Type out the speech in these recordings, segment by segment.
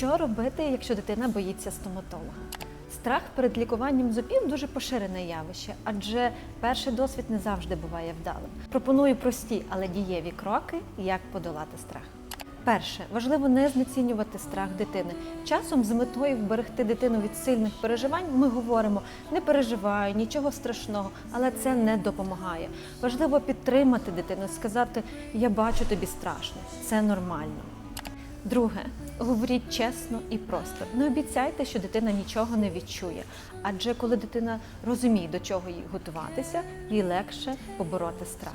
Що робити, якщо дитина боїться стоматолога? Страх перед лікуванням зубів дуже поширене явище, адже перший досвід не завжди буває вдалим. Пропоную прості, але дієві кроки, як подолати страх. Перше, важливо не знецінювати страх дитини. Часом з метою вберегти дитину від сильних переживань ми говоримо не переживай, нічого страшного, але це не допомагає. Важливо підтримати дитину, сказати Я бачу тобі страшно, це нормально. Друге, говоріть чесно і просто. Не обіцяйте, що дитина нічого не відчує, адже коли дитина розуміє, до чого їй готуватися, їй легше побороти страх.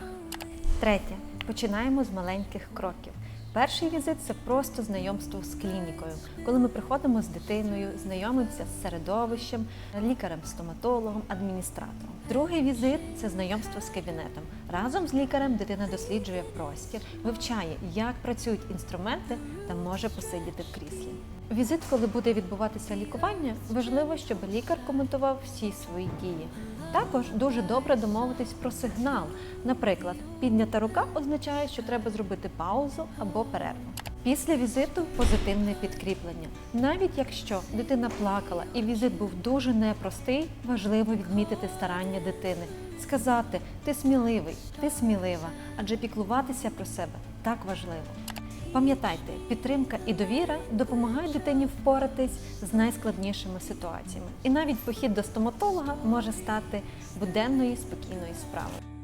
Третє, починаємо з маленьких кроків. Перший візит це просто знайомство з клінікою, коли ми приходимо з дитиною, знайомимося з середовищем, лікарем, стоматологом, адміністратором. Другий візит це знайомство з кабінетом. Разом з лікарем дитина досліджує простір, вивчає, як працюють інструменти та може посидіти в кріслі. Візит, коли буде відбуватися лікування, важливо, щоб лікар коментував всі свої дії. Також дуже добре домовитись про сигнал. Наприклад, піднята рука означає, що треба зробити паузу або перерву. Після візиту позитивне підкріплення. Навіть якщо дитина плакала і візит був дуже непростий, важливо відмітити старання дитини, сказати ти сміливий, ти смілива, адже піклуватися про себе так важливо. Пам'ятайте, підтримка і довіра допомагають дитині впоратись з найскладнішими ситуаціями. І навіть похід до стоматолога може стати буденною спокійною справою.